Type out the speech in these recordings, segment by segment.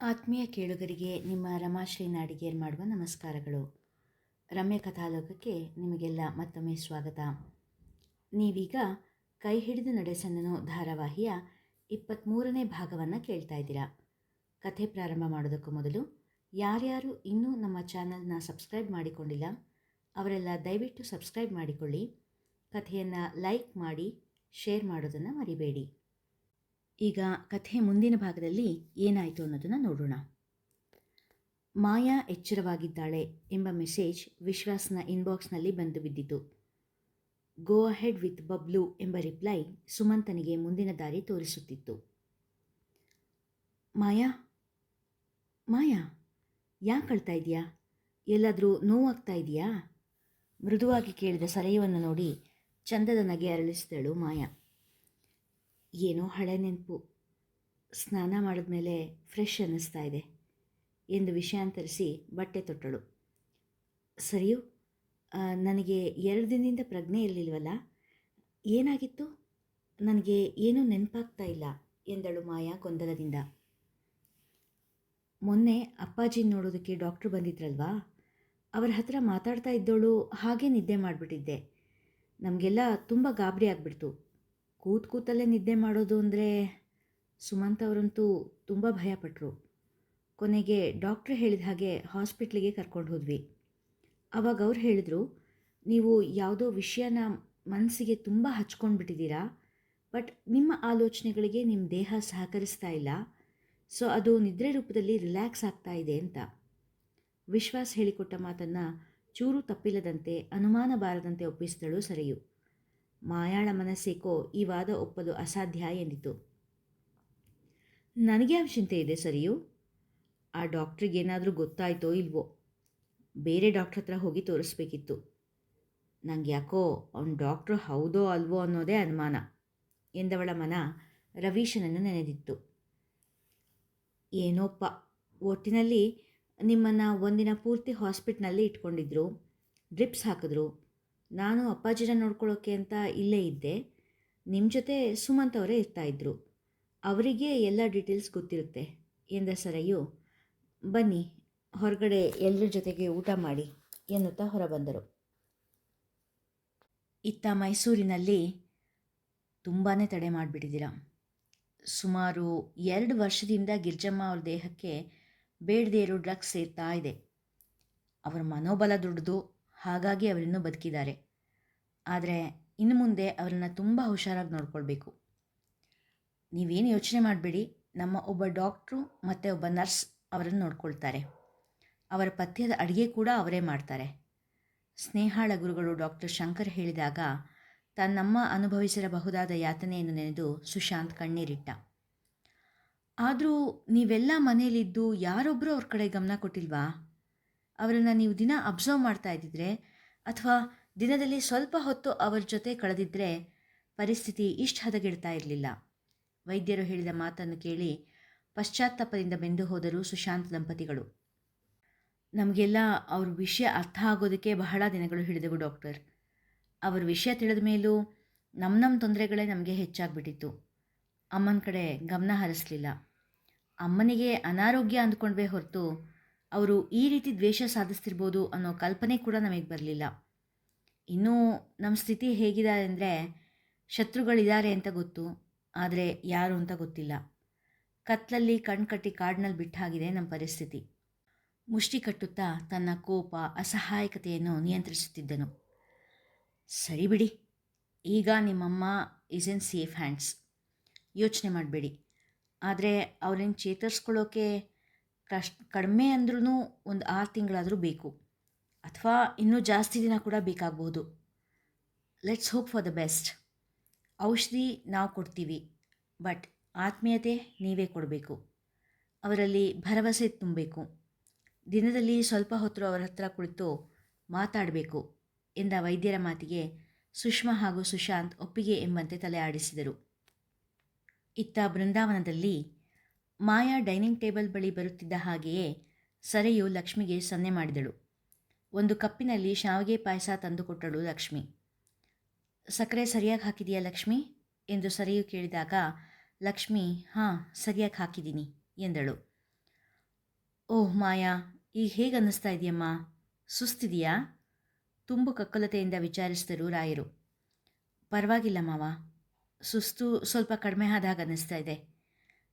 ಆತ್ಮೀಯ ಕೇಳುಗರಿಗೆ ನಿಮ್ಮ ರಮಾಶ್ರೀ ನಾಡಿಗೇರ್ ಮಾಡುವ ನಮಸ್ಕಾರಗಳು. ರಮ್ಯ ಕಥಾಲೋಕಕ್ಕೆ ನಿಮಗೆಲ್ಲ ಮತ್ತೊಮ್ಮೆ ಸ್ವಾಗತ. ನೀವೀಗ ಕೈ ಹಿಡಿದು ನಡೆಸನ್ನನು ಧಾರಾವಾಹಿಯ ಇಪ್ಪತ್ತ್ಮೂರನೇ ಭಾಗವನ್ನು ಕೇಳ್ತಾ ಇದ್ದೀರಾ. ಕಥೆ ಪ್ರಾರಂಭ ಮಾಡೋದಕ್ಕೂ ಮೊದಲು ಯಾರ್ಯಾರು ಇನ್ನೂ ನಮ್ಮ ಚಾನಲ್ನ ಸಬ್ಸ್ಕ್ರೈಬ್ ಮಾಡಿಕೊಂಡಿಲ್ಲ, ಅವರೆಲ್ಲ ದಯವಿಟ್ಟು ಸಬ್ಸ್ಕ್ರೈಬ್ ಮಾಡಿಕೊಳ್ಳಿ. ಕಥೆಯನ್ನು ಲೈಕ್ ಮಾಡಿ, ಶೇರ್ ಮಾಡೋದನ್ನು ಮರಿಬೇಡಿ. ಈಗ ಕಥೆ ಮುಂದಿನ ಭಾಗದಲ್ಲಿ ಏನಾಯಿತು ಅನ್ನೋದನ್ನು ನೋಡೋಣ. ಮಾಯಾ ಎಚ್ಚರವಾಗಿದ್ದಾಳೆ ಎಂಬ ಮೆಸೇಜ್ ವಿಶ್ವಾಸ್ನ ಇನ್ಬಾಕ್ಸ್ನಲ್ಲಿ ಬಂದು ಬಿದ್ದಿತು. ಗೋ ಅಹೆಡ್ ವಿತ್ ಬಬ್ಲು ಎಂಬ ರಿಪ್ಲೈ ಸುಮಂತನಿಗೆ ಮುಂದಿನ ದಾರಿ ತೋರಿಸುತ್ತಿತ್ತು. ಮಾಯಾ ಮಾಯಾ, ಯಾಕೆ ಕಳ್ತಾ ಇದೆಯಾ ಎಲ್ಲಾದರೂ ನೋವಾಗ್ತಾ ಇದೆಯಾ ಮೃದುವಾಗಿ ಕೇಳಿದ ಸಲಹೆಯನ್ನು ನೋಡಿ ಚಂದದ ನಗೆ ಅರಳಿಸಿದಳು ಮಾಯಾ. ಏನೋ ಹಳೆ ನೆನಪು. ಸ್ನಾನ ಮಾಡಿದ ಮೇಲೆ ಫ್ರೆಶ್ ಅನ್ನಿಸ್ತಾ ಇದೆ. ಎಂದು ವಿಷಯಾಂತರಿಸಿ ಬಟ್ಟೆ ತೊಟ್ಟಳು. ಸರಿಯು ನನಗೆ ಎರಡು ದಿನದಿಂದ ಪ್ರಜ್ಞೆ ಇರಲಿಲ್ವಲ್ಲ? ಏನಾಗಿತ್ತು? ನನಗೆ ಏನೂ ನೆನಪಾಗ್ತಾ ಇಲ್ಲ, ಎಂದಳು ಮಾಯಾ ಗೊಂದಲದಿಂದ. ಮೊನ್ನೆ ಅಪ್ಪಾಜಿ ನೋಡೋದಕ್ಕೆ ಡಾಕ್ಟ್ರು ಬಂದಿದ್ರಲ್ವಾ? ಅವರ ಹತ್ರ ಮಾತಾಡ್ತಾ ಇದ್ದವಳು ಹಾಗೆ ನಿದ್ದೆ ಮಾಡಿಬಿಟ್ಟಿದ್ದೆ. ನಮಗೆಲ್ಲ ತುಂಬ ಗಾಬರಿ ಆಗಿಬಿಡ್ತು. ಕೂತ್ ಕೂತಲ್ಲೇ ನಿದ್ದೆ ಮಾಡೋದು ಅಂದರೆ ಸುಮಂತ್ ಅವರಂತೂ ತುಂಬ ಭಯಪಟ್ಟರು ಕೊನೆಗೆ ಡಾಕ್ಟ್ರ್ ಹೇಳಿದ ಹಾಗೆ ಹಾಸ್ಪಿಟ್ಲಿಗೆ ಕರ್ಕೊಂಡು ಹೋದ್ವಿ. ಅವಾಗ ಅವ್ರು ಹೇಳಿದರು, ನೀವು ಯಾವುದೋ ವಿಷಯನ ಮನಸ್ಸಿಗೆ ತುಂಬ ಹಚ್ಕೊಂಡು ಬಿಟ್ಟಿದ್ದೀರಾ ಬಟ್ ನಿಮ್ಮ ಆಲೋಚನೆಗಳಿಗೆ ನಿಮ್ಮ ದೇಹ ಸಹಕರಿಸ್ತಾ ಇಲ್ಲ, ಸೊ ಅದು ನಿದ್ರೆ ರೂಪದಲ್ಲಿ ರಿಲ್ಯಾಕ್ಸ್ ಆಗ್ತಾ ಇದೆ ಅಂತ. ವಿಶ್ವಾಸ್ ಹೇಳಿಕೊಟ್ಟ ಮಾತನ್ನು ಚೂರು ತಪ್ಪಿಲ್ಲದಂತೆ, ಅನುಮಾನ ಬಾರದಂತೆ ಒಪ್ಪಿಸಿದಳು ಸರಿಯು. ಮಾಯಾಳ ಮನಸ್ಸೇಕೋ ಈ ವಾದ ಒಪ್ಪಲು ಅಸಾಧ್ಯ ಎಂದಿತು. ನನಗೆ ಯಾವ ಚಿಂತೆ ಇದೆ ಸರಿಯು? ಆ ಡಾಕ್ಟ್ರಿಗೆ ಏನಾದರೂ ಗೊತ್ತಾಯಿತೋ ಇಲ್ವೋ? ಬೇರೆ ಡಾಕ್ಟ್ರ್ ಹತ್ರ ಹೋಗಿ ತೋರಿಸ್ಬೇಕಿತ್ತು. ನಂಗೆ ಯಾಕೋ ಅವ್ನ ಡಾಕ್ಟ್ರು ಹೌದೋ ಅಲ್ವೋ ಅನ್ನೋದೇ ಅನುಮಾನ ಎಂದವಳ ಮನ ರವೀಶನನ್ನು ನೆನೆದಿತ್ತು. ಏನೋಪ್ಪ, ಒಟ್ಟಿನಲ್ಲಿ ನಿಮ್ಮನ್ನು ಒಂದಿನ ಪೂರ್ತಿ ಹಾಸ್ಪಿಟ್ಲಲ್ಲಿ ಇಟ್ಕೊಂಡಿದ್ರು, ಡ್ರಿಪ್ಸ್ ಹಾಕಿದ್ರು ನಾನು ಅಪ್ಪಾಜಿನ ನೋಡ್ಕೊಳ್ಳೋಕ್ಕೆ ಅಂತ ಇಲ್ಲೇ ಇದ್ದೆ. ನಿಮ್ಮ ಜೊತೆ ಸುಮಂತ್ ಅವರೇ ಇರ್ತಾಯಿದ್ರು ಅವರಿಗೆ ಎಲ್ಲ ಡೀಟೇಲ್ಸ್ ಗೊತ್ತಿರುತ್ತೆ ಎಂದ ಸರಯ್ಯು. ಬನ್ನಿ, ಹೊರಗಡೆ ಎಲ್ಲರ ಜೊತೆಗೆ ಊಟ ಮಾಡಿ ಎನ್ನುತ್ತಾ ಹೊರಬಂದರು. ಇತ್ತ ಮೈಸೂರಿನಲ್ಲಿ ತುಂಬಾ ತಡೆ ಮಾಡಿಬಿಟ್ಟಿದ್ದೀರ. ಸುಮಾರು ಎರಡು ವರ್ಷದಿಂದ ಗಿರ್ಜಮ್ಮ ಅವ್ರ ದೇಹಕ್ಕೆ ಬೇಡದೇ ಇರೋ ಡ್ರಗ್ಸ್ ಸೇರ್ತಾ ಇದೆ. ಅವರ ಮನೋಬಲ ದುಡ್ದು ಹಾಗಾಗಿ ಅವರಿನ್ನೂ ಬದುಕಿದ್ದಾರೆ. ಆದರೆ ಇನ್ನು ಮುಂದೆ ಅವರನ್ನು ತುಂಬ ಹುಷಾರಾಗಿ ನೋಡ್ಕೊಳ್ಬೇಕು. ನೀವೇನು ಯೋಚನೆ ಮಾಡಬೇಡಿ, ನಮ್ಮ ಒಬ್ಬ ಡಾಕ್ಟ್ರು ಮತ್ತು ಒಬ್ಬ ನರ್ಸ್ ಅವರನ್ನು ನೋಡ್ಕೊಳ್ತಾರೆ. ಅವರ ಪಥ್ಯದ ಅಡುಗೆ ಕೂಡ ಅವರೇ ಮಾಡ್ತಾರೆ. ಸ್ನೇಹಾಳ ಗುರುಗಳು ಡಾಕ್ಟರ್ ಶಂಕರ್ ಹೇಳಿದಾಗ, ತನ್ನಮ್ಮ ಅನುಭವಿಸಿರಬಹುದಾದ ಯಾತನೆಯನ್ನು ನೆನೆದು ಸುಶಾಂತ್ ಕಣ್ಣೀರಿಟ್ಟ. ಆದರೂ ನೀವೆಲ್ಲ ಮನೆಯಲ್ಲಿದ್ದು ಯಾರೊಬ್ಬರು ಅವ್ರ ಕಡೆ ಗಮನ ಕೊಟ್ಟಿಲ್ವಾ? ಅವರನ್ನು ನೀವು ದಿನ ಅಬ್ಸರ್ವ್ ಮಾಡ್ತಾ ಇದ್ದಿದ್ರೆ, ಅಥವಾ ದಿನದಲ್ಲಿ ಸ್ವಲ್ಪ ಹೊತ್ತು ಅವರ ಜೊತೆ ಕಳೆದಿದ್ದರೆ ಪರಿಸ್ಥಿತಿ ಇಷ್ಟು ಹದಗೆಡ್ತಾ ಇರಲಿಲ್ಲ. ವೈದ್ಯರು ಹೇಳಿದ ಮಾತನ್ನು ಕೇಳಿ ಪಶ್ಚಾತ್ತಾಪದಿಂದ ಬೆಂದು ಹೋದರು ಸುಶಾಂತ್ ದಂಪತಿಗಳು. ನಮಗೆಲ್ಲ ಅವ್ರ ವಿಷಯ ಅರ್ಥ ಆಗೋದಕ್ಕೆ ಬಹಳ ದಿನಗಳು ಹಿಡಿದವು, ಡಾಕ್ಟರ್. ಅವ್ರ ವಿಷಯ ತಿಳಿದ ಮೇಲೂ ನಮ್ಮ ನಮ್ಮ ತೊಂದರೆಗಳೇ ನಮಗೆ ಹೆಚ್ಚಾಗ್ಬಿಟ್ಟಿತ್ತು. ಅಮ್ಮನ ಕಡೆ ಗಮನ ಹರಿಸಲಿಲ್ಲ. ಅಮ್ಮನಿಗೆ ಅನಾರೋಗ್ಯ ಅಂದ್ಕೊಂಡ್ವೇ ಹೊರತು ಅವರು ಈ ರೀತಿ ದ್ವೇಷ ಸಾಧಿಸ್ತಿರ್ಬೋದು ಅನ್ನೋ ಕಲ್ಪನೆ ಕೂಡ ನಮಗೆ ಬರಲಿಲ್ಲ. ಇನ್ನೂ ನಮ್ಮ ಸ್ಥಿತಿ ಹೇಗಿದೆ ಅಂದರೆ ಶತ್ರುಗಳಿದ್ದಾರೆ ಅಂತ ಗೊತ್ತು, ಆದರೆ ಯಾರು ಅಂತ ಗೊತ್ತಿಲ್ಲ. ಕತ್ಲಲ್ಲಿ ಕಣ್ಕಟ್ಟಿ ಕಾಡಿನಲ್ಲಿ ಬಿಟ್ಟಾಗಿದೆ ನಮ್ಮ ಪರಿಸ್ಥಿತಿ. ಮುಷ್ಟಿ ಕಟ್ಟುತ್ತಾ ತನ್ನ ಕೋಪ, ಅಸಹಾಯಕತೆಯನ್ನು ನಿಯಂತ್ರಿಸುತ್ತಿದ್ದನು. ಸರಿ ಬಿಡಿ, ಈಗ ನಿಮ್ಮಮ್ಮ ಇಸ್ ಇನ್ ಸೇಫ್ ಹ್ಯಾಂಡ್ಸ್ ಯೋಚನೆ ಮಾಡಬೇಡಿ. ಆದರೆ ಅವ್ರನ್ನ ಚೇತರಿಸ್ಕೊಳ್ಳೋಕೆ ಕಷ್ಟ, ಕಡಿಮೆ ಅಂದ್ರೂ ಒಂದು ಆರು ತಿಂಗಳಾದರೂ ಬೇಕು. ಅಥವಾ ಇನ್ನೂ ಜಾಸ್ತಿ ದಿನ ಕೂಡ ಬೇಕಾಗ್ಬೋದು. Let's hope for the best ಔಷಧಿ ನಾವು ಕೊಡ್ತೀವಿ ಬಟ್ ಆತ್ಮೀಯತೆ ನೀವೇ ಕೊಡಬೇಕು. ಅವರಲ್ಲಿ ಭರವಸೆ ತುಂಬಬೇಕು. ದಿನದಲ್ಲಿ ಸ್ವಲ್ಪ ಹೊತ್ತು ಅವರ ಹತ್ರ ಕುಳಿತು ಮಾತಾಡಬೇಕು ಎಂದ ವೈದ್ಯರ ಮಾತಿಗೆ ಸುಷ್ಮಾ ಹಾಗೂ ಸುಶಾಂತ್ ಒಪ್ಪಿಗೆ ಎಂಬಂತೆ ತಲೆ ಆಡಿಸಿದರು. ಇತ್ತ ಬೃಂದಾವನದಲ್ಲಿ ಮಾಯಾ ಡೈನಿಂಗ್ ಟೇಬಲ್ ಬಳಿ ಬರುತ್ತಿದ್ದ ಹಾಗೆಯೇ ಸರೆಯು ಲಕ್ಷ್ಮಿಗೆ ಸನ್ನೆ ಮಾಡಿದಳು. ಒಂದು ಕಪ್ಪಿನಲ್ಲಿ ಶಾವಿಗೆ ಪಾಯಸ ತಂದುಕೊಟ್ಟಳು ಲಕ್ಷ್ಮಿ. ಸಕ್ಕರೆ ಸರಿಯಾಗಿ ಹಾಕಿದೆಯಾ ಲಕ್ಷ್ಮಿ? ಎಂದು ಸರಿಯು ಕೇಳಿದಾಗ, ಲಕ್ಷ್ಮಿ, ಹಾಂ, ಸರಿಯಾಗಿ ಹಾಕಿದ್ದೀನಿ, ಎಂದಳು. ಓಹ್, ಮಾಯಾ, ಈಗ ಹೇಗೆ ಅನ್ನಿಸ್ತಾ ಇದೆಯಮ್ಮ? ಸುಸ್ತಿದೆಯಾ? ತುಂಬು ಕಕ್ಕಲತೆಯಿಂದ ವಿಚಾರಿಸಿದರು ರಾಯರು. ಪರವಾಗಿಲ್ಲ ಮಾವ, ಸುಸ್ತು ಸ್ವಲ್ಪ ಕಡಿಮೆ ಆದಾಗ ಅನ್ನಿಸ್ತಾ ಇದೆ.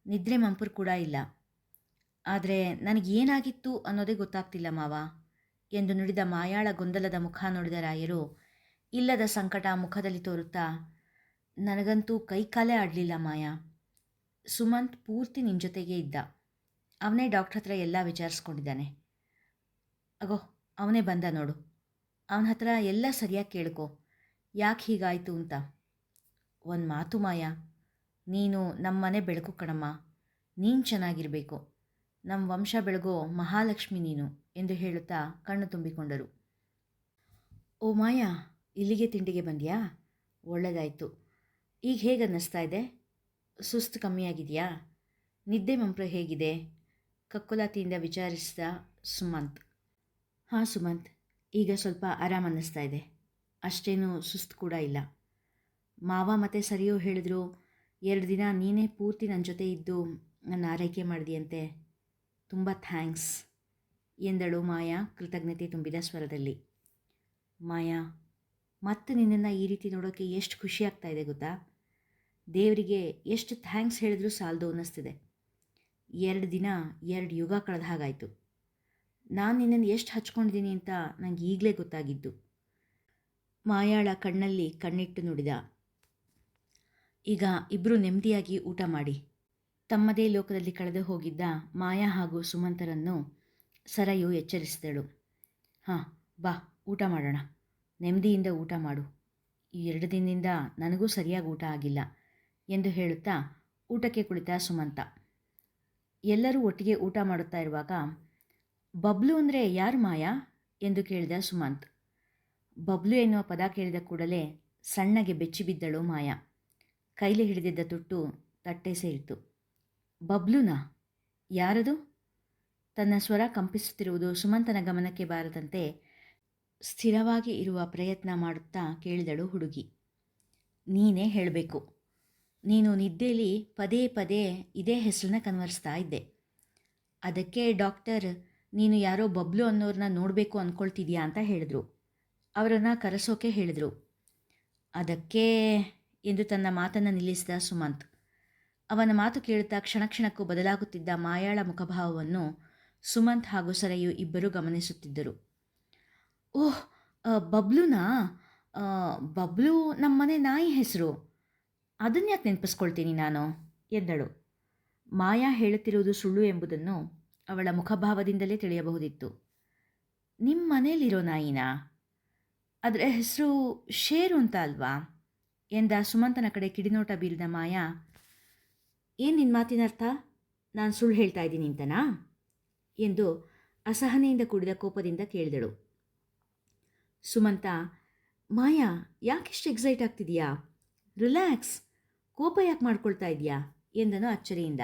ನಿದ್ರೆ ಮಂಪರು ಕೂಡ ಇಲ್ಲ. ಆದರೆ ನನಗೇನಾಗಿತ್ತು ಅನ್ನೋದೇ ಗೊತ್ತಾಗ್ತಿಲ್ಲ ಮಾವ. ಎಂದು ನುಡಿದ ಮಾಯಾಳ ಗೊಂದಲದ ಮುಖ ನೋಡಿದ ರಾಯರು, ಇಲ್ಲದ ಸಂಕಟ ಮುಖದಲ್ಲಿ ತೋರುತ್ತಾ, ನನಗಂತೂ ಕೈಕಾಲೇ ಆಡಲಿಲ್ಲ ಮಾಯಾ. ಸುಮಂತ್ ಪೂರ್ತಿ ನಿನ್ನ ಜೊತೆಗೇ ಇದ್ದ. ಅವನೇ ಡಾಕ್ಟ್ರ್ ಹತ್ರ ಎಲ್ಲ ವಿಚಾರಿಸ್ಕೊಂಡಿದ್ದಾನೆ. ಅಗೋ, ಅವನೇ ಬಂದ ನೋಡು. ಅವನ ಹತ್ರ ಎಲ್ಲ ಸರಿಯಾಗಿ ಕೇಳ್ಕೊ. ಯಾಕೆ ಹೀಗಾಯಿತು ಅಂತ. ಒಂದು ಮಾತು ಮಾಯಾ. ನೀನು ನಮ್ಮನೆ ಬೆಳಕು ಕಣಮ್ಮ. ನೀನು ಚೆನ್ನಾಗಿರಬೇಕು. ನಮ್ಮ ವಂಶ ಬೆಳಗೋ ಮಹಾಲಕ್ಷ್ಮಿ ನೀನು ಎಂದು ಹೇಳುತ್ತಾ ಕಣ್ಣು ತುಂಬಿಕೊಂಡರು. ಓ ಮಾಯಾ, ಇಲ್ಲಿಗೆ ತಿಂಡಿಗೆ ಬಂದ್ಯಾ? ಒಳ್ಳೆದಾಯಿತು. ಈಗ ಹೇಗೆ ಅನ್ನಿಸ್ತಾ ಇದೆ? ಸುಸ್ತು ಕಮ್ಮಿಯಾಗಿದೆಯಾ? ನಿದ್ದೆ ಮಂಪ್ರ ಹೇಗಿದೆ? ಕಕ್ಕುಲಾತಿಯಿಂದ ವಿಚಾರಿಸಿದ ಸುಮಂತ್. ಹಾಂ ಸುಮಂತ್, ಈಗ ಸ್ವಲ್ಪ ಆರಾಮ ಅನ್ನಿಸ್ತಾ ಇದೆ. ಅಷ್ಟೇನು ಸುಸ್ತು ಕೂಡ ಇಲ್ಲ. ಮಾವ ಮತ್ತೆ ಸರಿಯೋ ಹೇಳಿದ್ರು, ಎರಡು ದಿನ ನೀನೇ ಪೂರ್ತಿ ನನ್ನ ಜೊತೆ ಇದ್ದು ನನ್ನ ಆರೈಕೆ ಮಾಡಿದೆಯಂತೆ ತುಂಬ ಥ್ಯಾಂಕ್ಸ್ ಎಂದಳು ಮಾಯಾ ಕೃತಜ್ಞತೆ ತುಂಬಿದ ಸ್ವರದಲ್ಲಿ. ಮಾಯಾ, ಮತ್ತೆ ನಿನ್ನನ್ನು ಈ ರೀತಿ ನೋಡೋಕ್ಕೆ ಎಷ್ಟು ಖುಷಿ ಆಗ್ತಾ ಇದೆ ಗೊತ್ತಾ? ದೇವರಿಗೆ ಎಷ್ಟು ಥ್ಯಾಂಕ್ಸ್ ಹೇಳಿದ್ರೂ ಸಾಲದು ಅನ್ನಿಸ್ತಿದೆ. ಎರಡು ದಿನ, ಎರಡು ಯುಗ ಕಳೆದ ಹಾಗಾಯಿತು. ನಾನು ನಿನ್ನನ್ನು ಎಷ್ಟು ಹಚ್ಕೊಂಡಿದ್ದೀನಿ ಅಂತ ನನಗೆ ಈಗಲೇ ಗೊತ್ತಾಗಿದ್ದು. ಮಾಯಾಳ ಕಣ್ಣಲ್ಲಿ ಕಣ್ಣಿಟ್ಟು ನುಡಿದ, ಈಗ ಇಬ್ಬರು ನೆಮ್ಮದಿಯಾಗಿ ಊಟ ಮಾಡಿ. ತಮ್ಮದೇ ಲೋಕದಲ್ಲಿ ಕಳೆದು ಹೋಗಿದ್ದ ಮಾಯಾ ಹಾಗೂ ಸುಮಂತರನ್ನು ಸರಯು ಎಚ್ಚರಿಸಿದಳು. ಹಾಂ, ಬಾ, ಊಟ ಮಾಡೋಣ. ನೆಮ್ಮದಿಯಿಂದ ಊಟ ಮಾಡು. ಈ ಎರಡು ದಿನದಿಂದ ನನಗೂ ಸರಿಯಾಗಿ ಊಟ ಆಗಿಲ್ಲ ಎಂದು ಹೇಳುತ್ತಾ ಊಟಕ್ಕೆ ಕುಳಿತ ಸುಮಂತ. ಎಲ್ಲರೂ ಒಟ್ಟಿಗೆ ಊಟ ಮಾಡುತ್ತಾ ಇರುವಾಗ, ಬಬ್ಲು ಅಂದರೆ ಯಾರು ಮಾಯಾ? ಎಂದು ಕೇಳಿದ ಸುಮಂತ್. ಬಬ್ಲು ಎನ್ನುವ ಪದ ಕೇಳಿದ ಕೂಡಲೇ ಸಣ್ಣಗೆ ಬೆಚ್ಚಿಬಿದ್ದಳು ಮಾಯಾ. ಕೈಲಿ ಹಿಡಿದಿದ್ದ ತುಟ್ಟು ತಟ್ಟೆ ಸೇರಿತು ಬಬ್ಲುನಾ? ಯಾರದು? ತನ್ನ ಸ್ವರ ಕಂಪಿಸುತ್ತಿರುವುದು ಸುಮಂತನ ಗಮನಕ್ಕೆ ಬಾರದಂತೆ ಸ್ಥಿರವಾಗಿ ಇರುವ ಪ್ರಯತ್ನ ಮಾಡುತ್ತಾ ಕೇಳಿದಳು ಹುಡುಗಿ. ನೀನೇ ಹೇಳಬೇಕು. ನೀನು ನಿದ್ದೆಲಿ ಪದೇ ಪದೇ ಇದೇ ಹೆಸರನ್ನ ಕನ್ವರ್ಸ್ತಾ ಇದ್ದೆ. ಅದಕ್ಕೆ ಡಾಕ್ಟರ್, ನೀನು ಯಾರೋ ಬಬ್ಲು ಅನ್ನೋರನ್ನ ನೋಡಬೇಕು ಅಂದ್ಕೊಳ್ತಿದ್ಯಾ ಅಂತ ಹೇಳಿದ್ರು. ಅವರನ್ನು ಕರೆಸೋಕೆ ಹೇಳಿದರು. ಅದಕ್ಕೆ ಎಂದು ತನ್ನ ಮಾತನ್ನು ನಿಲ್ಲಿಸಿದ ಸುಮಂತ್. ಅವನ ಮಾತು ಕೇಳುತ್ತಾ ಕ್ಷಣ ಕ್ಷಣಕ್ಕೂ ಬದಲಾಗುತ್ತಿದ್ದ ಮಾಯಾಳ ಮುಖಭಾವವನ್ನು ಸುಮಂತ್ ಹಾಗೂ ಸರಯು ಇಬ್ಬರೂ ಗಮನಿಸುತ್ತಿದ್ದರು. ಓಹ್ ಬಬ್ಲುನಾ? ಬಬ್ಲು ನಮ್ಮನೆ ನಾಯಿ ಹೆಸರು. ಅದನ್ಯಾಕೆ ನೆನಪಿಸ್ಕೊಳ್ತೀನಿ ನಾನು? ಎಂದಳು. ಮಾಯಾ ಹೇಳುತ್ತಿರುವುದು ಸುಳ್ಳು ಎಂಬುದನ್ನು ಅವಳ ಮುಖಭಾವದಿಂದಲೇ ತಿಳಿಯಬಹುದಿತ್ತು. ನಿಮ್ಮ ಮನೇಲಿರೋ ನಾಯಿನಾ? ಅದರ ಹೆಸರು ಶೇರು ಅಂತ ಅಲ್ವಾ? ಎಂದ ಸುಮಂತನ ಕಡೆ ಕಿಡಿನೋಟ ಬೀರಿದ ಮಾಯಾ ಏನು ನಿನ್ನ ಮಾತಿನ ಅರ್ಥ? ನಾನು ಸುಳ್ಳು ಹೇಳ್ತಾ ಇದ್ದೀನಿ ಅಂತನಾ? ಎಂದು ಅಸಹನೆಯಿಂದ ಕೂಡಿದ ಕೋಪದಿಂದ ಕೇಳಿದಳು. ಸುಮಂತ, ಮಾಯಾ, ಯಾಕಿಷ್ಟು ಎಕ್ಸೈಟ್ ಆಗ್ತಿದೆಯಾ? ರಿಲ್ಯಾಕ್ಸ್ ಕೋಪ ಯಾಕೆ ಮಾಡ್ಕೊಳ್ತಾ ಇದೆಯಾ? ಎಂದನು ಅಚ್ಚರಿಯಿಂದ.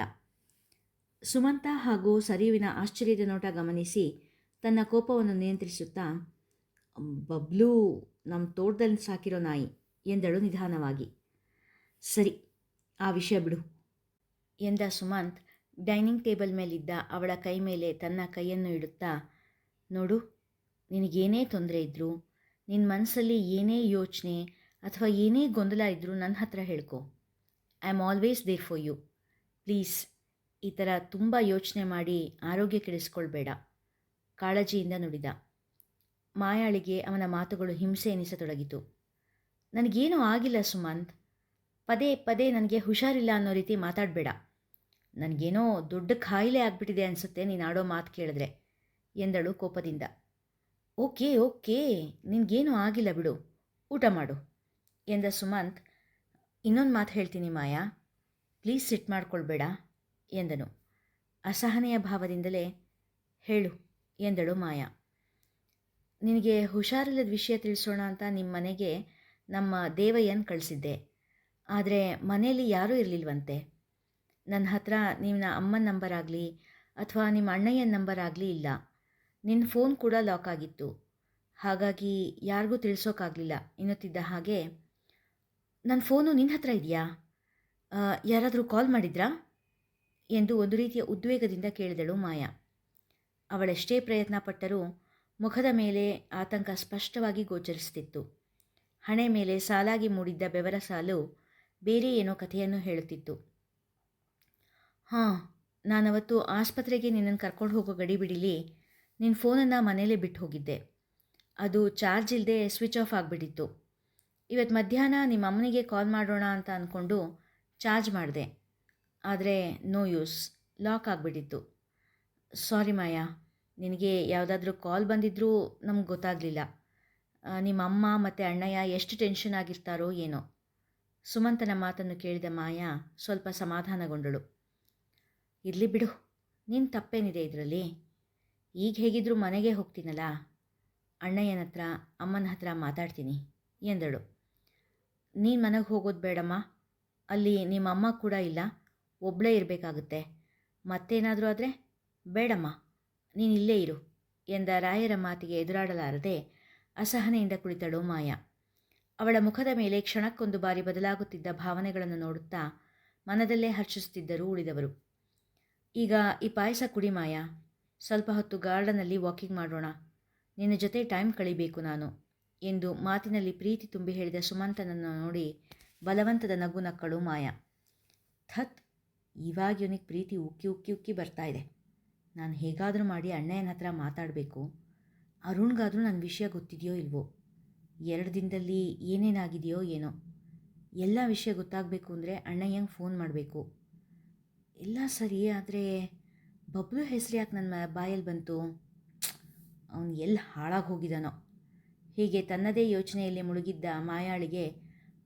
ಸುಮಂತ ಹಾಗೂ ಸರಿಯುವಿನ ಆಶ್ಚರ್ಯದ ನೋಟ ಗಮನಿಸಿ ತನ್ನ ಕೋಪವನ್ನು ನಿಯಂತ್ರಿಸುತ್ತಾ, ಬಬ್ಲು ನಮ್ಮ ತೋಟದಲ್ಲಿ ಸಾಕಿರೋ ನಾಯಿ, ಎಂದಳು ನಿಧಾನವಾಗಿ. ಸರಿ, ಆ ವಿಷಯ ಬಿಡು. ಎಂದ ಸುಮಂತ್, ಡೈನಿಂಗ್ ಟೇಬಲ್ ಮೇಲಿದ್ದ ಅವಳ ಕೈ ಮೇಲೆ ತನ್ನ ಕೈಯನ್ನು ಇಡುತ್ತಾ, ನೋಡು, ನಿನಗೇನೇ ತೊಂದರೆ ಇದ್ದರೂ ನಿನ್ನ ಮನಸ್ಸಲ್ಲಿ ಏನೇ ಯೋಚನೆ ಅಥವಾ ಏನೇ ಗೊಂದಲ ಇದ್ದರೂ ನನ್ನ ಹತ್ರ ಹೇಳ್ಕೊ. I am always there for you. Please, ಈ ಥರ ತುಂಬ ಯೋಚನೆ ಮಾಡಿ ಆರೋಗ್ಯ ಕೆಡಿಸ್ಕೊಳ್ಬೇಡ. ಕಾಳಜಿಯಿಂದ ನುಡಿದ. ಮಾಯಾಳಿಗೆ ಅವನ ಮಾತುಗಳು ಹಿಂಸೆ ಎನಿಸತೊಡಗಿತು. ನನಗೇನೂ ಆಗಿಲ್ಲ ಸುಮಂತ್. ಪದೇ ಪದೇ ನನಗೆ ಹುಷಾರಿಲ್ಲ ಅನ್ನೋ ರೀತಿ ಮಾತಾಡಬೇಡ. ನನಗೇನೋ ದೊಡ್ಡ ಖಾಯಿಲೆ ಆಗಿಬಿಟ್ಟಿದೆ ಅನಿಸುತ್ತೆ ನೀನು ಆಡೋ ಮಾತು ಕೇಳಿದ್ರೆ, ಎಂದಳು ಕೋಪದಿಂದ. ಓಕೆ ಓಕೆ, ನಿನಗೇನೂ ಆಗಿಲ್ಲ ಬಿಡು, ಊಟ ಮಾಡು, ಎಂದ ಸುಮಂತ್. ಇನ್ನೊಂದು ಮಾತು ಹೇಳ್ತೀನಿ ಮಾಯಾ, ಪ್ಲೀಸ್ ಸಿಟ್ ಮಾಡ್ಕೊಳ್ಬೇಡ, ಎಂದನು. ಅಸಹನೆಯ ಭಾವದಿಂದಲೇ ಹೇಳು, ಎಂದಳು ಮಾಯಾ. ನಿನಗೆ ಹುಷಾರಿಲ್ಲದ ವಿಷಯ ತಿಳಿಸೋಣ ಅಂತ ನಿಮ್ಮ ಮನೆಗೆ ನಮ್ಮ ದೇವಯ್ಯನ ಕಳಿಸಿದ್ದೆ. ಆದರೆ ಮನೆಯಲ್ಲಿ ಯಾರೂ ಇರಲಿಲ್ವಂತೆ. ನನ್ನ ಹತ್ರ ನಿಮ್ಮ ಅಮ್ಮನ ನಂಬರ್ ಆಗಲಿ ಅಥವಾ ನಿಮ್ಮ ಅಣ್ಣಯ್ಯನ ನಂಬರ್ ಆಗಲಿ ಇಲ್ಲ. ನಿನ್ನ ಫೋನ್ ಕೂಡ ಲಾಕ್ ಆಗಿತ್ತು. ಹಾಗಾಗಿ ಯಾರಿಗೂ ತಿಳಿಸೋಕ್ಕಾಗಲಿಲ್ಲ ಎನ್ನುತ್ತಿದ್ದ ಹಾಗೆ ನನ್ನ ಫೋನು ನಿನ್ನ ಹತ್ರ ಇದೆಯಾ? ಯಾರಾದರೂ ಕಾಲ್ ಮಾಡಿದ್ರಾ? ಎಂದು ಒಂದು ರೀತಿಯ ಉದ್ವೇಗದಿಂದ ಕೇಳಿದಳು ಮಾಯಾ. ಅವಳೆಷ್ಟೇ ಪ್ರಯತ್ನ ಪಟ್ಟರೂ ಮುಖದ ಮೇಲೆ ಆತಂಕ ಸ್ಪಷ್ಟವಾಗಿ ಗೋಚರಿಸುತ್ತಿತ್ತು ಹಣೆ ಮೇಲೆ ಸಾಲಾಗಿ ಮೂಡಿದ್ದ ಬೆವರ ಸಾಲು ಬೇರೆ ಏನೋ ಕಥೆಯನ್ನು ಹೇಳುತ್ತಿತ್ತು. ಹಾಂ, ನಾನವತ್ತು ಆಸ್ಪತ್ರೆಗೆ ನಿನ್ನನ್ನು ಕರ್ಕೊಂಡು ಹೋಗೋ ಗಡಿ ಬಿಡಿಲಿ. ನಿನ್ನ ಫೋನನ್ನು ಮನೇಲೇ ಬಿಟ್ಟು ಹೋಗಿದ್ದೆ. ಅದು ಚಾರ್ಜ್ ಇಲ್ಲದೆ ಸ್ವಿಚ್ ಆಫ್ ಆಗಿಬಿಟ್ಟಿತ್ತು. ಇವತ್ತು ಮಧ್ಯಾಹ್ನ ನಿಮ್ಮ ಅಮ್ಮನಿಗೆ ಕಾಲ್ ಮಾಡೋಣ ಅಂತ ಅಂದ್ಕೊಂಡು ಚಾರ್ಜ್ ಮಾಡಿದೆ. ಆದರೆ ನೋ ಯೂಸ್, ಲಾಕ್ ಆಗಿಬಿಟ್ಟಿತ್ತು. ಸಾರಿ ಮಾಯಾ, ನಿನಗೆ ಯಾವುದಾದ್ರೂ ಕಾಲ್ ಬಂದಿದ್ದರೂ ನಮ್ಗೆ ಗೊತ್ತಾಗಲಿಲ್ಲ. ನಿಮ್ಮ ಅಮ್ಮ ಮತ್ತು ಅಣ್ಣಯ್ಯ ಎಷ್ಟು ಟೆನ್ಷನ್ ಆಗಿರ್ತಾರೋ ಏನೋ. ಸುಮಂತನ ಮಾತನ್ನು ಕೇಳಿದ ಮಾಯಾ ಸ್ವಲ್ಪ ಸಮಾಧಾನಗೊಂಡಳು. ಇರಲಿ ಬಿಡು ನಿನ್ನ ತಪ್ಪೇನಿದೆ ಇದರಲ್ಲಿ. ಈಗ ಹೇಗಿದ್ದರೂ ಮನೆಗೆ ಹೋಗ್ತೀನಲ್ಲ, ಅಣ್ಣಯ್ಯನ ಹತ್ರ, ಅಮ್ಮನ ಹತ್ರ ಮಾತಾಡ್ತೀನಿ, ಎಂದಳು. ನೀನು ಮನೆಗೆ ಹೋಗೋದು ಬೇಡಮ್ಮ, ಅಲ್ಲಿ ನಿಮ್ಮ ಅಮ್ಮ ಕೂಡ ಇಲ್ಲ ಒಬ್ಬಳೇ ಇರಬೇಕಾಗುತ್ತೆ. ಮತ್ತೇನಾದರೂ ಆದರೆ ಬೇಡಮ್ಮ, ನೀನು ಇಲ್ಲೇ ಇರು, ಎಂದ ರಾಯರ ಮಾತಿಗೆ ಎದುರಾಡಲಾರದೆ ಅಸಹನೆಯಿಂದ ಕುಳಿತಳು ಮಾಯ. ಅವಳ ಮುಖದ ಮೇಲೆ ಕ್ಷಣಕ್ಕೊಂದು ಬಾರಿ ಬದಲಾಗುತ್ತಿದ್ದ ಭಾವನೆಗಳನ್ನು ನೋಡುತ್ತಾ ಮನದಲ್ಲೇ ಹರ್ಷಿಸುತ್ತಿದ್ದರು ಉಳಿದವರು. ಈಗ ಈ ಪಾಯಸ ಕುಡಿ ಮಾಯಾ. ಸ್ವಲ್ಪ ಹೊತ್ತು ಗಾರ್ಡನಲ್ಲಿ ವಾಕಿಂಗ್ ಮಾಡೋಣ. ನಿನ್ನ ಜೊತೆ ಟೈಮ್ ಕಳಿಬೇಕು ನಾನು ಎಂದು ಮಾತಿನಲ್ಲಿ ಪ್ರೀತಿ ತುಂಬಿ ಹೇಳಿದ ಸುಮಂತನನ್ನು ನೋಡಿ ಬಲವಂತದ ನಗು ನಕ್ಕಳು ಮಾಯಾ. ಥತ್, ಇವಾಗ ಇವನಿಗೆ ಪ್ರೀತಿ ಉಕ್ಕಿ ಉಕ್ಕಿ ಉಕ್ಕಿ ಬರ್ತಾ ಇದೆ. ನಾನು ಹೇಗಾದರೂ ಮಾಡಿ ಅಣ್ಣಯ್ಯನ ಹತ್ರ ಮಾತಾಡಬೇಕು. ಅರುಣ್ಗಾದರೂ ನನ್ನ ವಿಷಯ ಗೊತ್ತಿದೆಯೋ ಇಲ್ವೋ? ಎರಡು ದಿನದಲ್ಲಿ ಏನೇನಾಗಿದೆಯೋ ಏನೋ? ಎಲ್ಲ ವಿಷಯ ಗೊತ್ತಾಗಬೇಕು ಅಂದರೆ ಅಣ್ಣಯ್ಯಂಗೆ ಫೋನ್ ಮಾಡಬೇಕು. ಎಲ್ಲ ಸರಿ, ಆದರೆ ಬಬ್ಲು ಹೆಸರು ಯಾಕೆ ನನ್ನ ಬಾಯಲ್ಲಿ ಬಂತು? ಅವನು ಎಲ್ಲಿ ಹಾಳಾಗಿ ಹೋಗಿದ್ದಾನೋ ಹೀಗೆ ತನ್ನದೇ ಯೋಚನೆಯಲ್ಲಿ ಮುಳುಗಿದ್ದ ಮಾಯಾಳಿಗೆ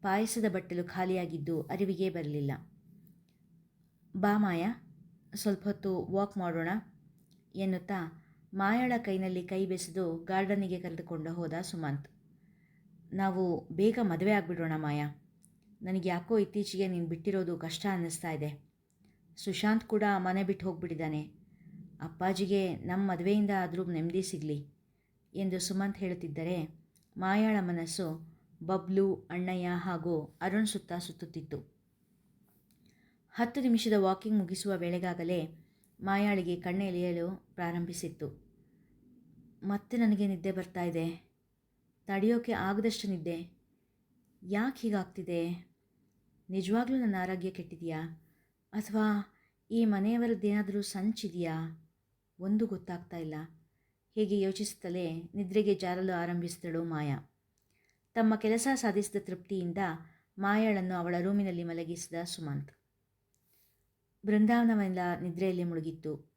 ಪಾಯಸದ ಬಟ್ಟಲು ಖಾಲಿಯಾಗಿದ್ದು ಅರಿವಿಗೆ ಬರಲಿಲ್ಲ. ಬಾ ಮಾಯಾ, ಸ್ವಲ್ಪ ಹೊತ್ತು ವಾಕ್ ಮಾಡೋಣ, ಎನ್ನುತ್ತಾ ಮಾಯಾಳ ಕೈನಲ್ಲಿ ಕೈ ಬೆಸೆದು ಗಾರ್ಡನಿಗೆ ಕರೆದುಕೊಂಡು ಹೋದ ಸುಮಂತ್. ನಾವು ಬೇಗ ಮದುವೆ ಆಗಿಬಿಡೋಣ ಮಾಯಾ. ನನಗೆ ಯಾಕೋ ಇತ್ತೀಚೆಗೆ ನೀನು ಬಿಟ್ಟಿರೋದು ಕಷ್ಟ ಅನ್ನಿಸ್ತಾ ಇದೆ. ಸುಶಾಂತ್ ಕೂಡ ಮನೆ ಬಿಟ್ಟು ಹೋಗ್ಬಿಟ್ಟಿದ್ದಾನೆ. ಅಪ್ಪಾಜಿಗೆ ನಮ್ಮ ಮದುವೆಯಿಂದ ಆದರೂ ನೆಮ್ಮದಿ ಸಿಗಲಿ ಎಂದು ಸುಮಂತ್ ಹೇಳುತ್ತಿದ್ದರೆ ಮಾಯಾಳ ಮನಸ್ಸು ಬಬ್ಲು, ಅಣ್ಣಯ್ಯ ಹಾಗೂ ಅರುಣ್ ಸುತ್ತ ಸುತ್ತುತ್ತಿತ್ತು. ಹತ್ತು ನಿಮಿಷದ ವಾಕಿಂಗ್ ಮುಗಿಸುವ ವೇಳೆಗಾಗಲೇ ಮಾಯಾಳಿಗೆ ಕಣ್ಣೆಳೆಯಲು ಪ್ರಾರಂಭಿಸಿತ್ತು. ಮತ್ತೆ ನನಗೆ ನಿದ್ದೆ ಬರ್ತಾ ಇದೆ. ತಡೆಯೋಕೆ ಆಗದಷ್ಟು ನಿದ್ದೆ. ಯಾಕೆ ಹೀಗಾಗ್ತಿದೆ? ನಿಜವಾಗ್ಲೂ ನನ್ನ ಆರೋಗ್ಯ ಕೆಟ್ಟಿದೆಯಾ? ಅಥವಾ ಈ ಮನೆಯವರದ್ದೇನಾದರೂ ಸಂಚಿದೆಯಾ? ಒಂದು ಗೊತ್ತಾಗ್ತಾ ಇಲ್ಲ. ಹೀಗೆ ಯೋಚಿಸುತ್ತಲೇ ನಿದ್ರೆಗೆ ಜಾರಲು ಆರಂಭಿಸಿದಳು ಮಾಯಾ. ತಮ್ಮ ಕೆಲಸ ಸಾಧಿಸಿದ ತೃಪ್ತಿಯಿಂದ ಮಾಯಾಳನ್ನು ಅವಳ ರೂಮಿನಲ್ಲಿ ಮಲಗಿಸಿದ ಸುಮಂತ್. ಬೃಂದಾವನವೆಲ್ಲ ನಿದ್ರೆಯಲ್ಲಿ ಮುಳುಗಿತ್ತು.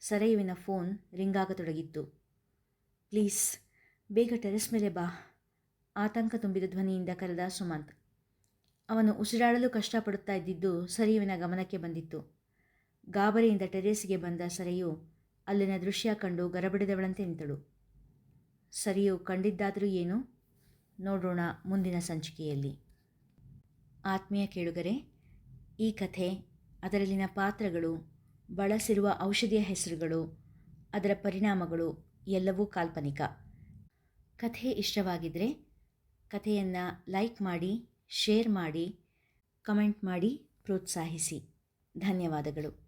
ಸರೆಯುವಿನ ಫೋನ್ ರಿಂಗಾಗತೊಡಗಿತ್ತು. ಪ್ಲೀಸ್, ಬೇಗ ಟೆರೆಸ್ ಮೇಲೆ ಬಾ. ಆತಂಕ ತುಂಬಿದ ಧ್ವನಿಯಿಂದ ಕರೆದ ಸುಮಂತ್. ಅವನು ಉಸಿರಾಡಲು ಕಷ್ಟಪಡುತ್ತಾ ಇದ್ದಿದ್ದು ಸರಿಯುವಿನ ಗಮನಕ್ಕೆ ಬಂದಿತ್ತು. ಗಾಬರಿಯಿಂದ ಟೆರೇಸ್ಗೆ ಬಂದ ಸರಿಯು ಅಲ್ಲಿನ ದೃಶ್ಯ ಕಂಡು ಗರಬಡಿದವಳಂತೆ ನಿಂತಳು. ಸರಿಯು ಕಂಡಿದ್ದಾದರೂ ಏನು? ನೋಡೋಣ ಮುಂದಿನ ಸಂಚಿಕೆಯಲ್ಲಿ. ಆತ್ಮೀಯ ಕೇಳುಗರೆ, ಈ ಕಥೆ, ಅದರಲ್ಲಿನ ಪಾತ್ರಗಳು, ಬಳಸಿರುವ ಔಷಧಿಯ ಹೆಸರುಗಳು, ಅದರ ಪರಿಣಾಮಗಳು ಎಲ್ಲವೂ ಕಾಲ್ಪನಿಕ. ಕಥೆ ಇಷ್ಟವಾಗಿದ್ದರೆ ಕಥೆಯನ್ನು ಲೈಕ್ ಮಾಡಿ ಶೇರ್ ಮಾಡಿ ಕಮೆಂಟ್ ಮಾಡಿ ಪ್ರೋತ್ಸಾಹಿಸಿ. ಧನ್ಯವಾದಗಳು.